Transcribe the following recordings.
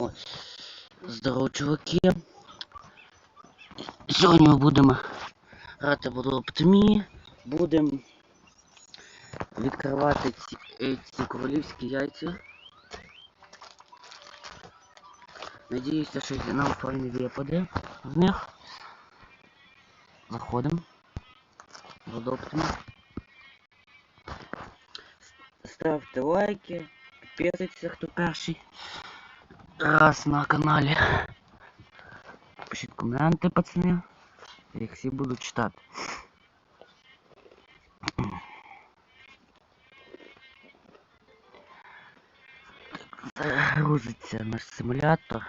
Ой. Здорово, чуваки. Сьогодні ми будемо грати в Оптимі. Будемо відкривати ці, е, ці королівські яйця. Надіюся, що нам файні випаде з них. Заходимо. В Оптимі. Ставте лайки, підписуйтесь, хто перший раз на каналі. Пишіть коменти, пацани. Я їх всі буду читати. загрузиться наш симулятор.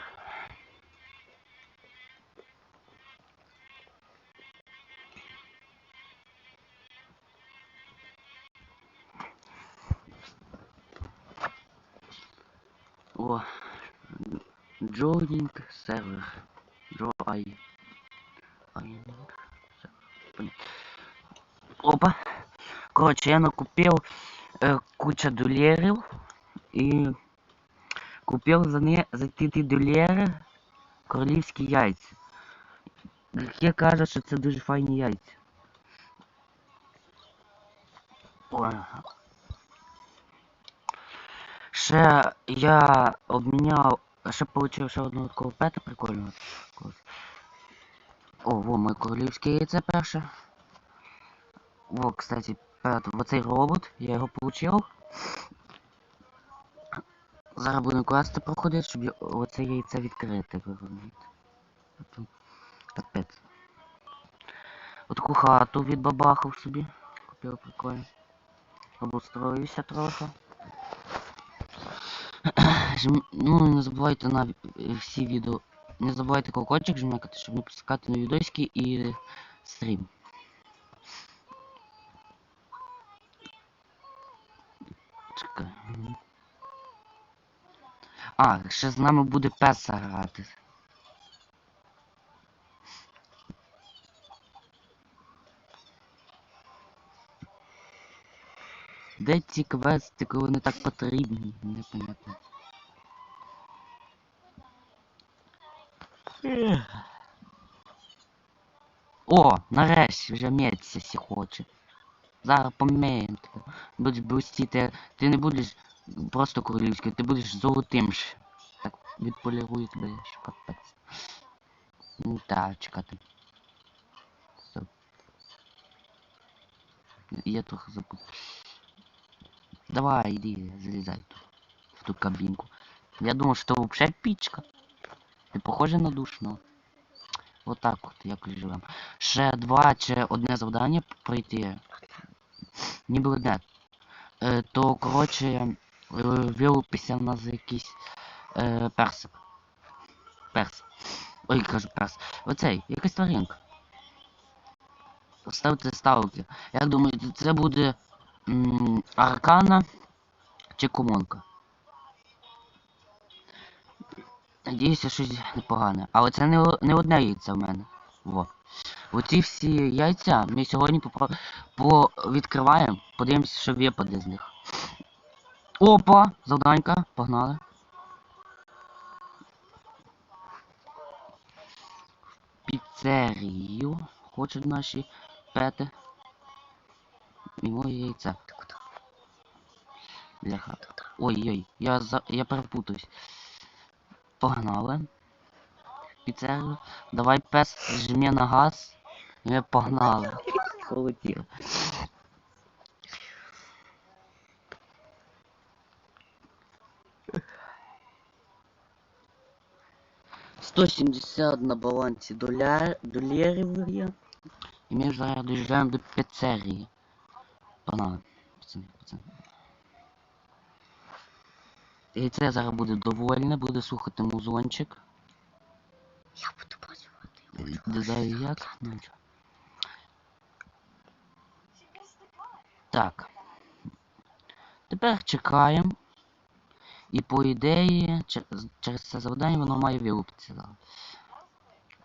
Joining сервер. Join. Опа. Короче, я накупил э, куча долярів і купив за не за ті долари королівські яйця. Я кажу, що це дуже файні яйця. О. Ще я обміняв, ще получив ще одного такого пета прикольного. О, во, моє королівське яйце перше. Во, кстати, пет, оцей робот, я його получив. Зараз будемо квести проходити, щоб оце яйце відкрити, ви розумієте. Капець. Отаку хату відбабахав собі. Купив прикольно. Обустроївся трохи. Жм... Ну не забувайте на е, всі відео. Не забувайте колокольчик жмякати, щоб не пропускати нові відосики і стрім. Чекай. А, ще з нами буде пес грати. Де ці квести, коли вони так потрібні? Непонятно. О, нарешті вже м'яться сі хоче. Зараз поміємо тебе. Будеш блистіти. Ти не будеш просто королівською, ти будеш золотим ж. Так відполірую тебе, що капець. Ну так, чекати. Все. Я трохи забув. Давай, иди, залезай тут. В ту кабинку. Я думал, что вообще пічка. Ти похоже на душно. Вот так от якось живемо. Ще два чи одне завдання пройти. Ніби одне. Е, то, коротше, е, вилупився в нас якийсь е, персик. Перс. Ой, кажу перс. Оцей, якась тваринка. Ставте ставки. Як думаєте, це буде м, аркана чи комонка? Надіюся, щось непогане. Але це не, не одне яйце в мене. Во. Оці всі яйця ми сьогодні попро... по відкриваємо, подивимося, що випаде з них. Опа! Завданька, погнали. Піцерію хочуть наші пети. І моє яйце. Бляха. Ой-ой, я за... я перепутаюсь. Погнали. Піцерію. Давай пес жмє на газ. І ми погнали. Полетіли. Сто сімдесят на балансі доляр... долярів є. І ми зараз доїжджаємо до піцерії. Погнали. Пацани, пацани. І це зараз буде довольне, буде слухати музончик. Я буду працювати. Додаю як? Ну нічого. Так. Тепер чекаємо. І по ідеї, через, через це завдання воно має вилупитися зараз.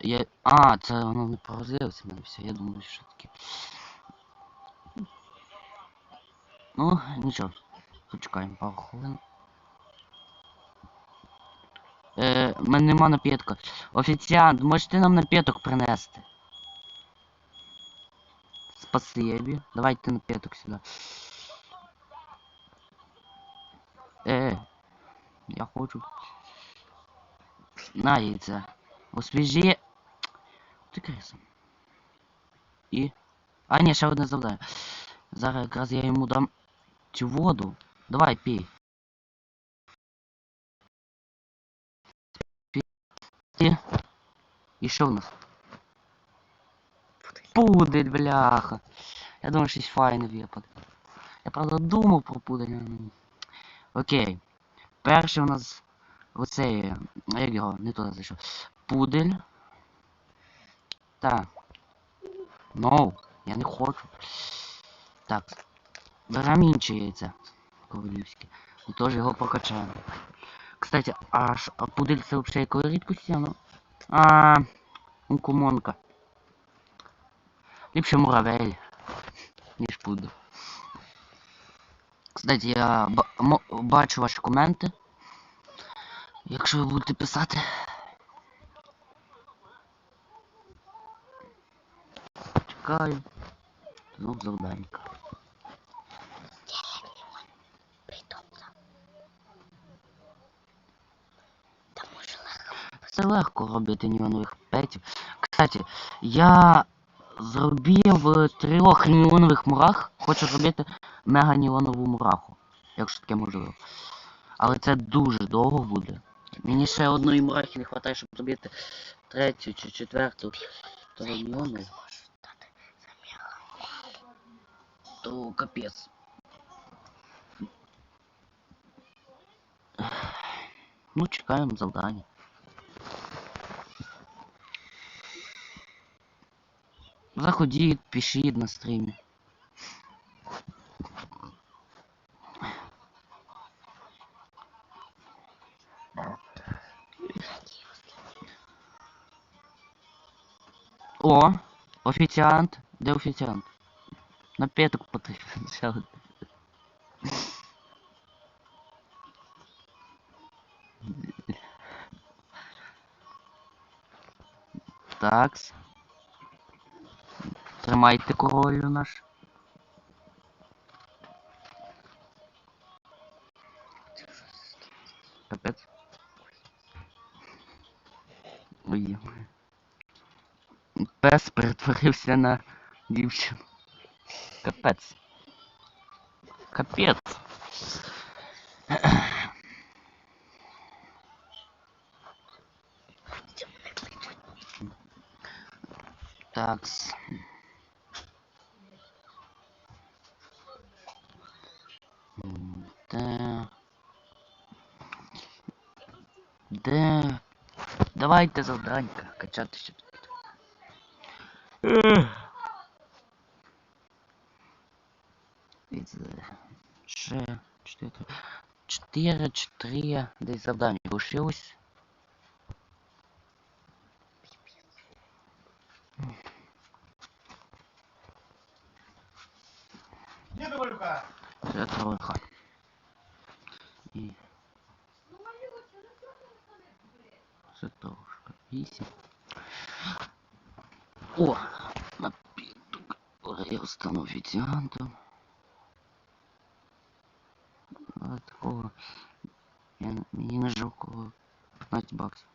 Я... А, це воно не прогрузилося мене все, я думаю, що таке. Ну, нічого. Почекаємо пару хвилин. Е, в мене нема напітка. Офіціант, можете нам напіток принести? Спасибі. Давайте напіток сюди. Е, я хочу. На яйце. Освіжі. Ти криса. І. А, ні, ще одне завдання. Зараз якраз я йому дам цю воду. Давай. Пій. Пій. І що в нас? Пудель, бляха. Я думаю, щось файне випаде. Я правда думав про пудель. Окей. Перший у нас оцей. Як його? Не туди зайшов. Пудель. Так. Ну, я не хочу. Так. Беремо інше яйце. Королівське. І теж його прокачаємо. Кстати, а, ш- а пудель це взагалі якої рідкості? Ну? А, кумонка. Ліпше муравель, ніж пудель. Кстати, я бачу ваші коменти. Якщо ви будете писати. Чекаю. Знов завданька. Це легко робити неонових петів. Кстати, я зробив е, трьох неонових мурах. Хочу зробити мега неонову мураху. Якщо таке можливо. Але це дуже довго буде. Мені ще одної мурахи не вистачає, щоб зробити третю чи четверту. То. Зможеш. То капець. Ну, чекаємо завдання. Заходіть, пишіть на стрімі. О, офіціант. Де офіціант? Напиток потрібен. Ще один. Тримайте королю наш. Капець. Ой. Пес перетворився на дівчину. Капець. Капець. Такс. Де? Давайте завданька качати ще тут. Із, е, Ще чотири. Чотири, чотири. Десь завдання лишилось. Діду Валюка! Це трохи. І. Це трошки. Вісім. О! Напіток. Я стану офіціантом. Але такого. Я, мені не жалко 15 баксів.